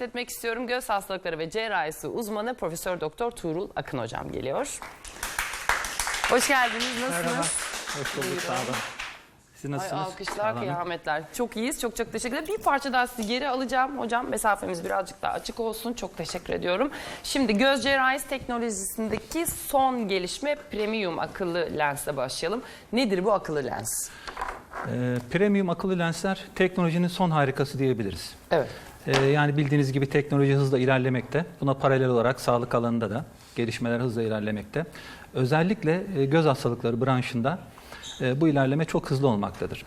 etmek istiyorum. Göz hastalıkları ve cerrahisi uzmanı Profesör Doktor Tuğrul Akın hocam geliyor. Hoş geldiniz. Nasılsınız? Merhaba. Hoş bulduk. Sağ olun. Siz Ay alkışlar, kıyametler. Çok iyiyiz. Çok çok teşekkür ederim. Bir parça daha sizi geri alacağım hocam. Mesafemiz birazcık daha açık olsun. Çok teşekkür ediyorum. Şimdi göz cerrahisi teknolojisindeki son gelişme premium akıllı lensle başlayalım. Nedir bu akıllı lens? Ee, premium akıllı lensler teknolojinin son harikası diyebiliriz. Evet. Ee, yani bildiğiniz gibi teknoloji hızla ilerlemekte. Buna paralel olarak sağlık alanında da gelişmeler hızla ilerlemekte. Özellikle e, göz hastalıkları branşında e, bu ilerleme çok hızlı olmaktadır.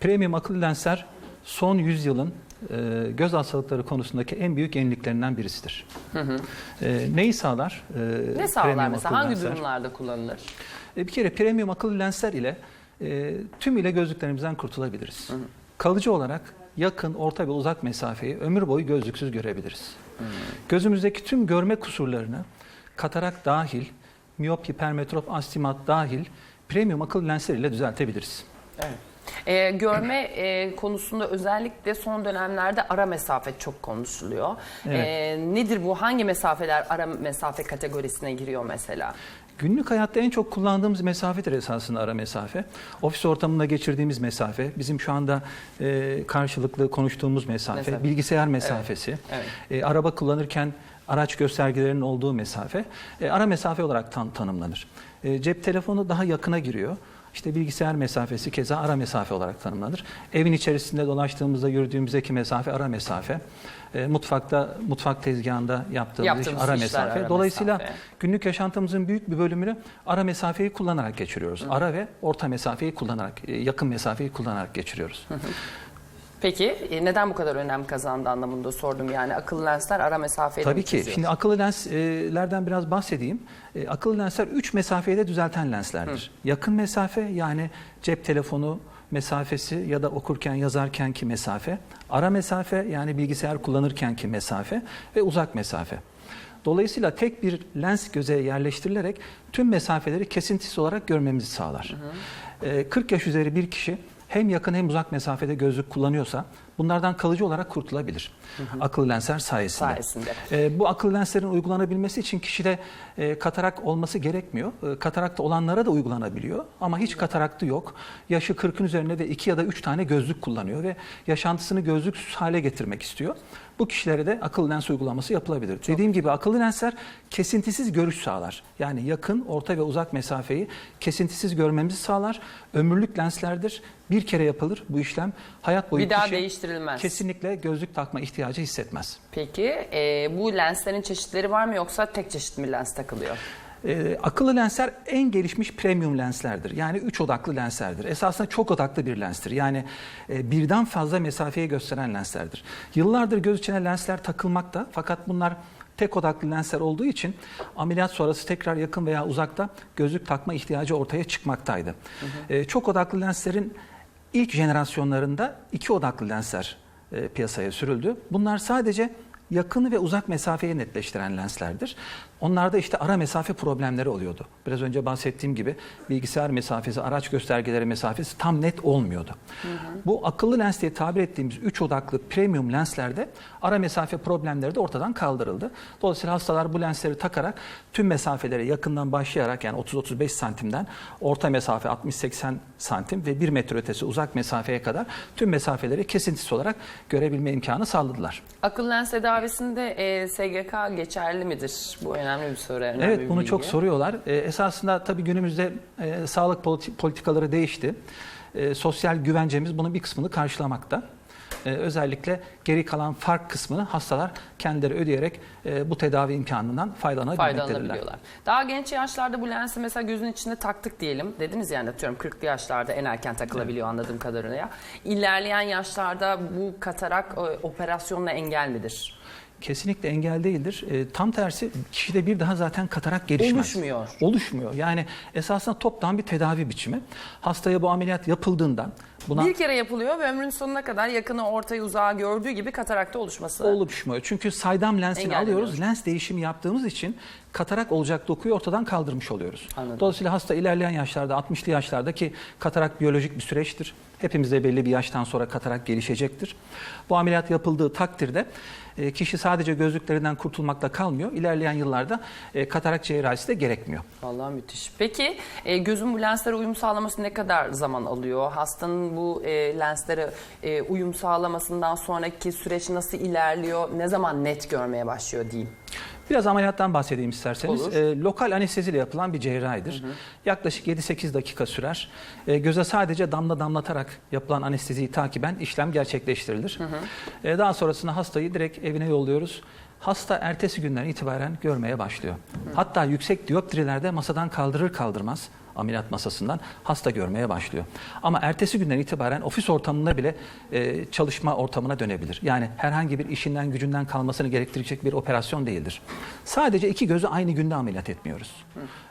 Premium akıllı lensler son 100 yılın e, göz hastalıkları konusundaki en büyük yeniliklerinden birisidir. E, neyi sağlar? e, Ne sağlar mesela? Hangi lensler? durumlarda kullanılır? E, Bir kere premium akıllı lensler ile e, tümüyle gözlüklerimizden kurtulabiliriz. Kalıcı olarak yakın, orta ve uzak mesafeyi ömür boyu gözlüksüz görebiliriz. Gözümüzdeki tüm görme kusurlarını katarak dahil, miyop, hipermetrop, astigmat dahil premium akıllı lensler ile düzeltebiliriz. Evet. Ee, görme e, konusunda özellikle son dönemlerde ara mesafe çok konuşuluyor. Evet. Ee, nedir bu? Hangi mesafeler ara mesafe kategorisine giriyor mesela? Günlük hayatta en çok kullandığımız mesafedir esasında ara mesafe. Ofis ortamında geçirdiğimiz mesafe, bizim şu anda e, karşılıklı konuştuğumuz mesafe, Mesafe. bilgisayar mesafesi, evet. e, araba kullanırken araç göstergelerinin olduğu mesafe e, ara mesafe olarak tan- tanımlanır. E, cep telefonu daha yakına giriyor. İşte bilgisayar mesafesi keza ara mesafe olarak tanımlanır. Evin içerisinde dolaştığımızda yürüdüğümüzdeki mesafe ara mesafe. E, mutfakta, mutfak tezgahında yaptığımız, Yaptığımız iş ara mesafe. ara Dolayısıyla mesafe. günlük yaşantımızın büyük bir bölümünü ara mesafeyi kullanarak geçiriyoruz. Ara ve orta mesafeyi kullanarak, e, yakın mesafeyi kullanarak geçiriyoruz. Peki e, neden bu kadar önem kazandı anlamında sordum yani akıllı lensler ara mesafeyi de mi Tabii ki. çiziyor? Şimdi akıllı lenslerden biraz bahsedeyim. E, Akıllı lensler 3 mesafeyi de düzelten lenslerdir. Yakın mesafe yani cep telefonu mesafesi ya da okurken yazarkenki mesafe. Ara mesafe yani bilgisayar kullanırkenki mesafe ve uzak mesafe. Dolayısıyla tek bir lens göze yerleştirilerek tüm mesafeleri kesintisiz olarak görmemizi sağlar. E, 40 yaş üzeri bir kişi hem yakın hem uzak mesafede gözlük kullanıyorsa bunlardan kalıcı olarak kurtulabilir. Akıllı lensler sayesinde. Sayesinde. E, bu akıllı lenslerin uygulanabilmesi için kişide e, katarak olması gerekmiyor. E, katarakta olanlara da uygulanabiliyor ama hiç kataraktı yok. Yaşı 40'ın üzerinde ve 2 ya da 3 tane gözlük kullanıyor ve yaşantısını gözlüksüz hale getirmek istiyor. Bu kişilere de akıllı lens uygulaması yapılabilir. Dediğim gibi akıllı lensler kesintisiz görüş sağlar. Yani yakın, orta ve uzak mesafeyi kesintisiz görmemizi sağlar. Ömürlük lenslerdir. Bir kere yapılır bu işlem. Hayat boyu Bir daha kişi değiştirilmez. kesinlikle gözlük takma ihtiyacı hissetmez. Peki e, bu lenslerin çeşitleri var mı yoksa tek çeşit mi lens takılıyor? Ee, akıllı lensler en gelişmiş premium lenslerdir. Yani 3 odaklı lenslerdir. Esasında çok odaklı bir lenstir. Yani e, birden fazla mesafeyi gösteren lenslerdir. Yıllardır göz içine lensler takılmakta fakat bunlar tek odaklı lensler olduğu için ameliyat sonrası tekrar yakın veya uzakta gözlük takma ihtiyacı ortaya çıkmaktaydı. Ee, çok odaklı lenslerin ilk jenerasyonlarında iki odaklı lensler e, piyasaya sürüldü. Bunlar sadece yakın ve uzak mesafeyi netleştiren lenslerdir. Onlarda işte ara mesafe problemleri oluyordu. Biraz önce bahsettiğim gibi bilgisayar mesafesi, araç göstergeleri mesafesi tam net olmuyordu. Bu akıllı lens diye tabir ettiğimiz 3 odaklı premium lenslerde ara mesafe problemleri de ortadan kaldırıldı. Dolayısıyla hastalar bu lensleri takarak tüm mesafelere yakından başlayarak yani 30-35 santimden orta mesafe 60-80 santim ve 1 metre ötesi uzak mesafeye kadar tüm mesafeleri kesintisiz olarak görebilme imkanı sağladılar. Akıllı lens tedavisinde e, SGK geçerli midir? Bu önemli bir soru. önemli Evet bir bunu bilgi. çok soruyorlar. Ee, esasında tabii günümüzde e, sağlık politi- politikaları değişti. E, sosyal güvencemiz bunun bir kısmını karşılamakta. E, özellikle geri kalan fark kısmını hastalar kendileri ödeyerek e, bu tedavi imkanından faydalanabiliyorlar. Daha genç yaşlarda bu lensi mesela gözün içinde taktık diyelim. Dediniz yani atıyorum 40'lı yaşlarda en erken takılabiliyor anladığım kadarıyla. İlerleyen yaşlarda bu katarak e, operasyonla engel midir? Kesinlikle engel değildir. E, tam tersi kişide bir daha zaten katarak gelişmez. Oluşmuyor. Oluşmuyor. Yani esasında toptan bir tedavi biçimi. Hastaya bu ameliyat yapıldığında Buna Bir kere yapılıyor ve ömrün sonuna kadar yakını ortayı uzağı gördüğü gibi katarakta oluşması. oluşmuyor. Çünkü saydam lensini Engelleniyor. alıyoruz. Lens değişimi yaptığımız için katarak olacak dokuyu ortadan kaldırmış oluyoruz. Anladım. Dolayısıyla hasta ilerleyen yaşlarda 60'lı yaşlarda ki katarak biyolojik bir süreçtir. Hepimizde belli bir yaştan sonra katarak gelişecektir. Bu ameliyat yapıldığı takdirde e, kişi sadece gözlüklerinden kurtulmakla kalmıyor. İlerleyen yıllarda e, katarak cerrahisi de gerekmiyor. Vallahi müthiş. Peki e, gözün bu lenslere uyum sağlaması ne kadar zaman alıyor? Hastanın bu e, lenslere e, uyum sağlamasından sonraki süreç nasıl ilerliyor? Ne zaman net görmeye başlıyor diyeyim? Biraz ameliyattan bahsedeyim isterseniz. Olur. E, lokal anesteziyle yapılan bir cerrahidir. Yaklaşık 7-8 dakika sürer. E, göze sadece damla damlatarak yapılan anesteziyi takiben işlem gerçekleştirilir. E, daha sonrasında hastayı direkt evine yolluyoruz. Hasta ertesi günden itibaren görmeye başlıyor. Hatta yüksek dioptrilerde masadan kaldırır kaldırmaz ameliyat masasından hasta görmeye başlıyor. Ama ertesi günden itibaren ofis ortamına bile e, çalışma ortamına dönebilir. Yani herhangi bir işinden gücünden kalmasını gerektirecek bir operasyon değildir. Sadece iki gözü aynı günde ameliyat etmiyoruz.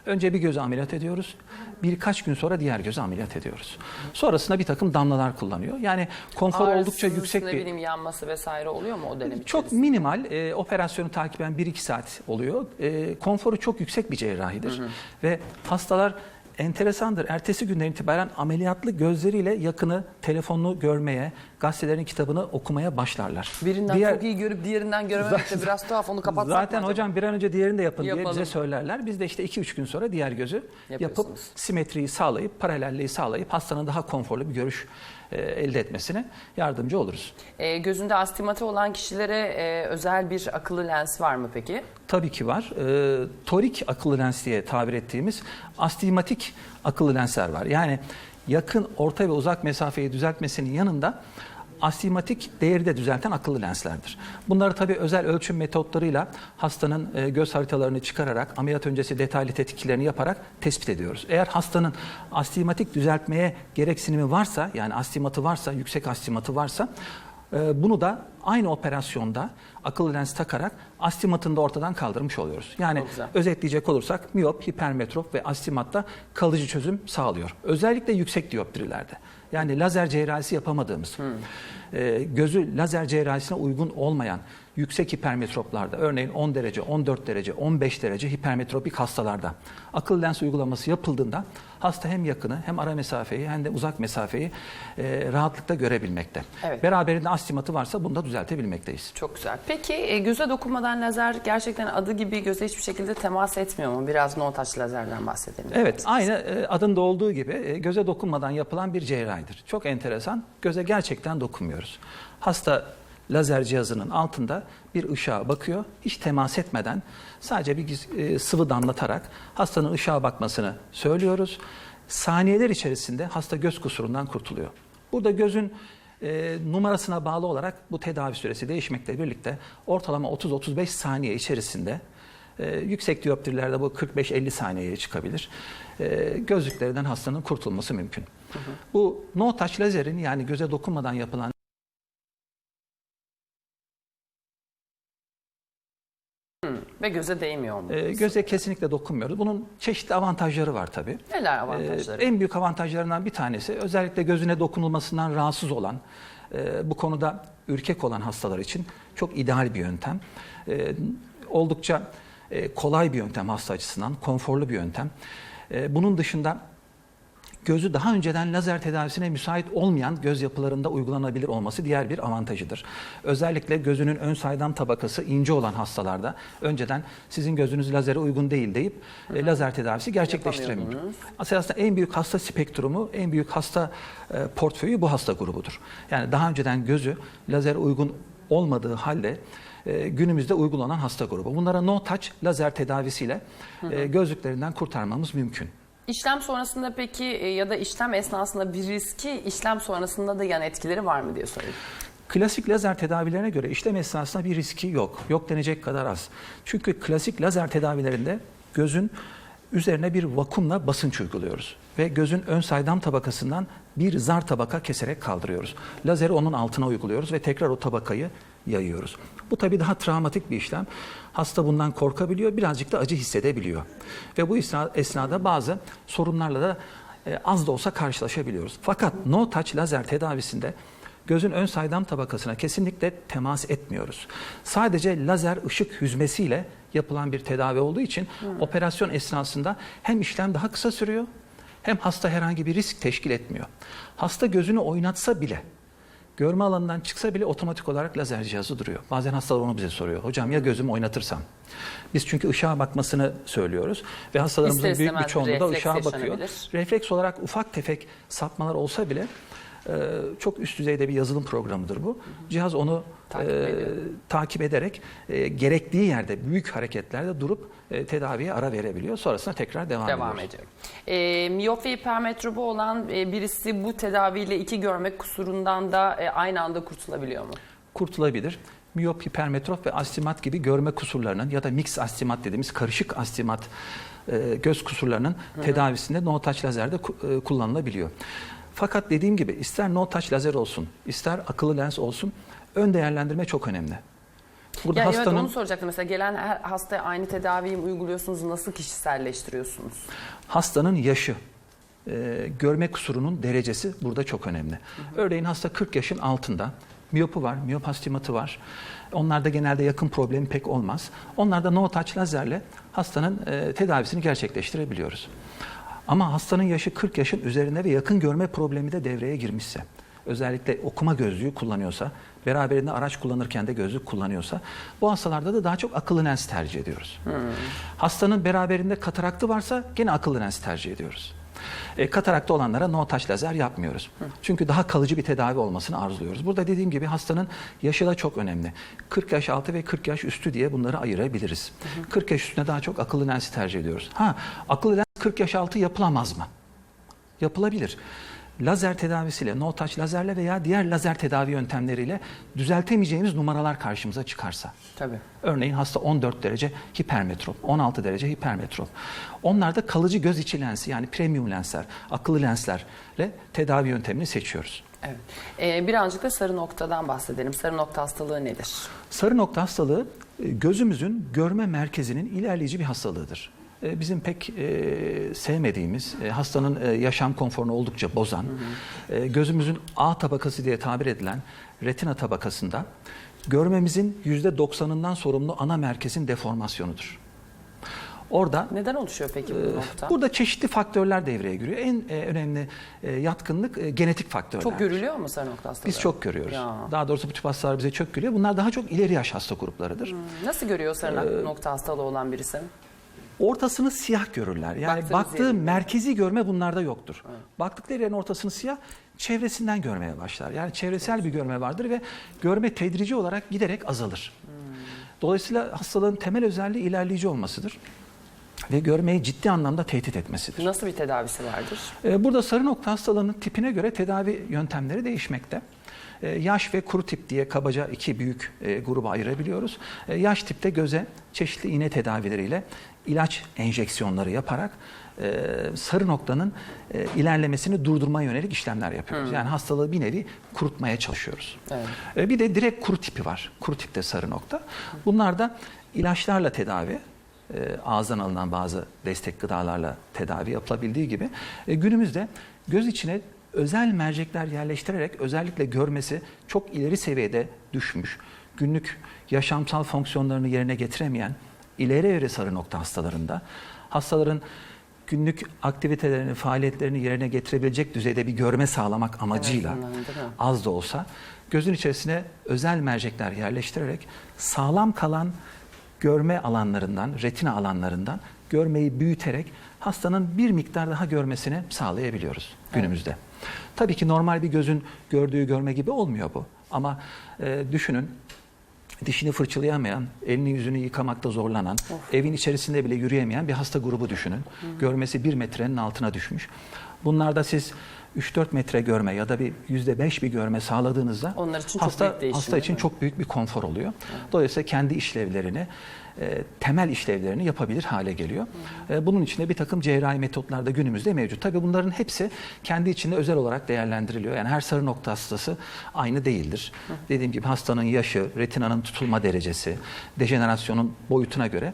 Önce bir gözü ameliyat ediyoruz. Birkaç gün sonra diğer gözü ameliyat ediyoruz. Sonrasında bir takım damlalar kullanıyor. Yani konfor Ağrısız, oldukça yüksek bir... bileyim yanması vesaire oluyor mu o dönem Çok içerisinde? minimal e, operasyonu takiben 1-2 saat oluyor. E, konforu çok yüksek bir cerrahidir. Ve hastalar enteresandır. Ertesi günden itibaren ameliyatlı gözleriyle yakını, telefonunu görmeye, gazetelerin kitabını okumaya başlarlar. Birinden Diğer- çok iyi görüp diğerinden görememek de biraz tuhaf onu kapatsak Zaten hocam bir an önce diğerini de yapın diye Yapalım. bize söylerler. Biz de işte 2-3 gün sonra diğer gözü yapıp simetriyi sağlayıp, paralelliği sağlayıp hastanın daha konforlu bir görüş e, elde etmesine yardımcı oluruz. E, gözünde astigmatı olan kişilere e, özel bir akıllı lens var mı peki? Tabii ki var. Ee, torik akıllı lens diye tabir ettiğimiz astigmatik akıllı lensler var. Yani yakın, orta ve uzak mesafeyi düzeltmesinin yanında astigmatik değeri de düzelten akıllı lenslerdir. Bunları tabii özel ölçüm metotlarıyla hastanın e, göz haritalarını çıkararak ameliyat öncesi detaylı tetkiklerini yaparak tespit ediyoruz. Eğer hastanın astigmatik düzeltmeye gereksinimi varsa yani astigmatı varsa, yüksek astigmatı varsa ee, Bunu da aynı operasyonda akıllı lens takarak astigmatını da ortadan kaldırmış oluyoruz. Yani özetleyecek olursak miyop, hipermetrop ve astigmatta kalıcı çözüm sağlıyor. Özellikle yüksek dioptrilerde. Yani lazer cerrahisi yapamadığımız, e, gözü lazer cerrahisine uygun olmayan yüksek hipermetroplarda, örneğin 10 derece, 14 derece, 15 derece hipermetropik hastalarda akıllı lens uygulaması yapıldığında hasta hem yakını hem ara mesafeyi hem de uzak mesafeyi e, rahatlıkla görebilmekte. Evet. Beraberinde astigmatı varsa bunu da düzeltebilmekteyiz. Çok güzel. Peki e, göze dokunmadan lazer gerçekten adı gibi göze hiçbir şekilde temas etmiyor mu? Biraz no touch lazerden bahsedelim. Evet, aynı e, adında olduğu gibi e, göze dokunmadan yapılan bir cerrahidir. Çok enteresan, göze gerçekten dokunmuyoruz. Hasta lazer cihazının altında bir ışığa bakıyor, hiç temas etmeden sadece bir e, sıvı damlatarak hastanın ışığa bakmasını söylüyoruz. Saniyeler içerisinde hasta göz kusurundan kurtuluyor. Burada gözün e, numarasına bağlı olarak bu tedavi süresi değişmekle birlikte ortalama 30-35 saniye içerisinde e, yüksek dioptrilerde bu 45-50 saniyeye çıkabilir. E, gözlüklerinden hastanın kurtulması mümkün. Bu no touch lazerin yani göze dokunmadan yapılan Ve göze değmiyor mu? e, göze kesinlikle dokunmuyoruz. Bunun çeşitli avantajları var tabii. Neler avantajları? Ee, en büyük avantajlarından bir tanesi özellikle gözüne dokunulmasından rahatsız olan, e, bu konuda ürkek olan hastalar için çok ideal bir yöntem. E, oldukça e, kolay bir yöntem hasta açısından, konforlu bir yöntem. E, bunun dışında gözü daha önceden lazer tedavisine müsait olmayan göz yapılarında uygulanabilir olması diğer bir avantajıdır. Özellikle gözünün ön saydam tabakası ince olan hastalarda önceden sizin gözünüz lazere uygun değil deyip e, lazer tedavisi gerçekleştiremiyor. Aslında en büyük hasta spektrumu, en büyük hasta e, portföyü bu hasta grubudur. Yani daha önceden gözü lazer uygun olmadığı halde e, günümüzde uygulanan hasta grubu. Bunlara no touch lazer tedavisiyle e, gözlüklerinden kurtarmamız mümkün. İşlem sonrasında peki e, ya da işlem esnasında bir riski, işlem sonrasında da yan etkileri var mı diye sorayım. Klasik lazer tedavilerine göre işlem esnasında bir riski yok. Yok denecek kadar az. Çünkü klasik lazer tedavilerinde gözün üzerine bir vakumla basınç uyguluyoruz. Ve gözün ön saydam tabakasından bir zar tabaka keserek kaldırıyoruz. Lazeri onun altına uyguluyoruz ve tekrar o tabakayı yayıyoruz. Bu tabii daha travmatik bir işlem. Hasta bundan korkabiliyor, birazcık da acı hissedebiliyor. Ve bu esna- esnada bazı sorunlarla da e, az da olsa karşılaşabiliyoruz. Fakat no touch lazer tedavisinde gözün ön saydam tabakasına kesinlikle temas etmiyoruz. Sadece lazer ışık hüzmesiyle yapılan bir tedavi olduğu için operasyon esnasında hem işlem daha kısa sürüyor hem hasta herhangi bir risk teşkil etmiyor. Hasta gözünü oynatsa bile görme alanından çıksa bile otomatik olarak lazer cihazı duruyor. Bazen hastalar onu bize soruyor. Hocam ya gözümü oynatırsam? Biz çünkü ışığa bakmasını söylüyoruz ve hastalarımızın İster büyük bir çoğunluğu da ışığa bakıyor. Refleks olarak ufak tefek sapmalar olsa bile e, çok üst düzeyde bir yazılım programıdır bu. Cihaz onu Takip e, takip ederek e, gerektiği yerde büyük hareketlerde durup e, tedaviye ara verebiliyor. Sonrasında tekrar devam, Devam ediyor. E, miyop ve hipermetropu olan e, birisi bu tedaviyle iki görme kusurundan da e, aynı anda kurtulabiliyor mu? kurtulabilir. Miyop, hipermetrop ve astigmat gibi görme kusurlarının ya da mix astigmat dediğimiz karışık astigmat e, göz kusurlarının tedavisinde no touch lazer de ku- e, kullanılabiliyor. Fakat dediğim gibi ister no touch lazer olsun, ister akıllı lens olsun ön değerlendirme çok önemli. Burada Ya evet hastanın onu soracaktım. Mesela gelen her hastaya aynı tedaviyi mi uyguluyorsunuz? Nasıl kişiselleştiriyorsunuz? hastanın yaşı, e, görme kusurunun derecesi burada çok önemli. Örneğin hasta 40 yaşın altında, miyopu var, miyop astigmatı var. Onlarda genelde yakın problemi pek olmaz. Onlarda no touch lazerle hastanın e, tedavisini gerçekleştirebiliyoruz. Ama hastanın yaşı 40 yaşın üzerinde ve yakın görme problemi de devreye girmişse, özellikle okuma gözlüğü kullanıyorsa, beraberinde araç kullanırken de gözlük kullanıyorsa, bu hastalarda da daha çok akıllı lens tercih ediyoruz. Hastanın beraberinde kataraktı varsa gene akıllı lens tercih ediyoruz. E, katarakta olanlara no touch lazer yapmıyoruz. Çünkü daha kalıcı bir tedavi olmasını arzuluyoruz. Burada dediğim gibi hastanın yaşı da çok önemli. 40 yaş altı ve 40 yaş üstü diye bunları ayırabiliriz. 40 yaş üstüne daha çok akıllı lensi tercih ediyoruz. Ha, akıllı lens 40 yaş altı yapılamaz mı? Yapılabilir. Lazer tedavisiyle, no touch lazerle veya diğer lazer tedavi yöntemleriyle düzeltemeyeceğimiz numaralar karşımıza çıkarsa. Tabii. Örneğin hasta 14 derece hipermetrop, 16 derece hipermetrop. Onlarda kalıcı göz içi lensi yani premium lensler, akıllı lenslerle tedavi yöntemini seçiyoruz. Evet. Ee, birazcık da sarı noktadan bahsedelim. Sarı nokta hastalığı nedir? Sarı nokta hastalığı e, gözümüzün görme merkezinin ilerleyici bir hastalığıdır. E, Bizim pek e, sevmediğimiz, e, hastanın e, yaşam konforunu oldukça bozan, e, gözümüzün A tabakası diye tabir edilen retina tabakasında görmemizin %90'ından sorumlu ana merkezin deformasyonudur. Orada Neden oluşuyor peki bu nokta? Burada çeşitli faktörler devreye giriyor. En e, önemli e, yatkınlık e, genetik faktörler. Çok görülüyor mu sarı nokta hastalığı? Biz çok görüyoruz. Ya. Daha doğrusu bu tip hastalar bize çok görüyor. Bunlar daha çok ileri yaş hasta gruplarıdır. Nasıl görüyor sarı Ee, nokta hastalığı olan birisi? Ortasını siyah görürler. Yani Baktığınız baktığı yerin- merkezi görme bunlarda yoktur. Baktıkları yerin ortasını siyah, çevresinden görmeye başlar. Yani çevresel bir görme vardır ve görme tedrici olarak giderek azalır. Dolayısıyla hastalığın temel özelliği ilerleyici olmasıdır ve görmeyi ciddi anlamda tehdit etmesidir. Nasıl bir tedavisi vardır? Ee, Burada sarı nokta hastalığının tipine göre tedavi yöntemleri değişmekte. Ee, Yaş ve kuru tip diye kabaca iki büyük e, gruba ayırabiliyoruz. Ee, Yaş tipte göze çeşitli iğne tedavileriyle ilaç enjeksiyonları yaparak e, sarı noktanın e, ilerlemesini durdurmaya yönelik işlemler yapıyoruz. Yani hastalığı bir nevi kurutmaya çalışıyoruz. Evet. E, Bir de direkt kuru tipi var. Kuru tipte sarı nokta. Bunlar da ilaçlarla tedavi, e, ağızdan alınan bazı destek gıdalarla tedavi yapılabildiği gibi e, günümüzde göz içine özel mercekler yerleştirerek özellikle görmesi çok ileri seviyede düşmüş, günlük yaşamsal fonksiyonlarını yerine getiremeyen ileri evre sarı nokta hastalarında hastaların günlük aktivitelerini, faaliyetlerini yerine getirebilecek düzeyde bir görme sağlamak amacıyla az da olsa gözün içerisine özel mercekler yerleştirerek sağlam kalan görme alanlarından, retina alanlarından görmeyi büyüterek hastanın bir miktar daha görmesini sağlayabiliyoruz günümüzde. Tabii ki normal bir gözün gördüğü görme gibi olmuyor bu. Ama e, düşünün dişini fırçalayamayan, elini yüzünü yıkamakta zorlanan, evin içerisinde bile yürüyemeyen bir hasta grubu düşünün. Görmesi bir metrenin altına düşmüş. Bunlarda siz 3-4 metre görme ya da bir %5 bir görme sağladığınızda Onlar için çok hasta, büyük değişim, hasta için çok büyük bir konfor oluyor. Dolayısıyla kendi işlevlerini, e, temel işlevlerini yapabilir hale geliyor. E, bunun için de bir takım cerrahi metotlar da günümüzde mevcut. Tabii bunların hepsi kendi içinde özel olarak değerlendiriliyor. Yani her sarı nokta hastası aynı değildir. Dediğim gibi hastanın yaşı, retinanın tutulma derecesi, dejenerasyonun boyutuna göre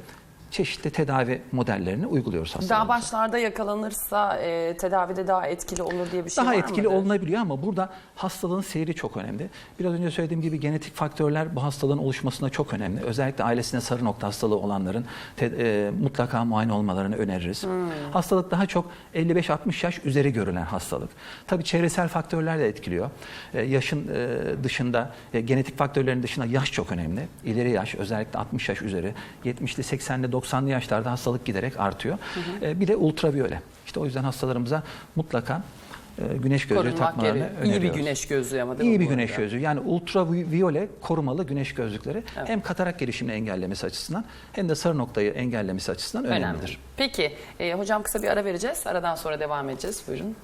çeşitli tedavi modellerini uyguluyoruz Daha hastalarımıza. başlarda yakalanırsa e, tedavide daha etkili olur diye bir şey daha var etkili mıdır? olunabiliyor ama burada hastalığın seyri çok önemli. Biraz önce söylediğim gibi genetik faktörler bu hastalığın oluşmasında çok önemli. Özellikle ailesinde sarı nokta hastalığı olanların te- e, mutlaka muayene olmalarını öneririz. Hastalık daha çok 55-60 yaş üzeri görülen hastalık. Tabii çevresel faktörler de etkiliyor. E, yaşın e, dışında, e, genetik faktörlerin dışında yaş çok önemli. İleri yaş, özellikle 60 yaş üzeri, 70'li, 80'li, 90'lı yaşlarda hastalık giderek artıyor. E, bir de ultraviyole. İşte o yüzden hastalarımıza mutlaka e, güneş gözlüğü Korunmak takmalarını gerekiyor. İyi bir öneriyoruz. güneş gözlüğü ama değil mi İyi bir bu güneş gözlüğü. Yani ultraviyole korumalı güneş gözlükleri Evet. hem katarak gelişimini engellemesi açısından hem de sarı noktayı engellemesi açısından Önemli. önemlidir. Peki e, hocam kısa bir ara vereceğiz. Aradan sonra devam edeceğiz. Buyurun.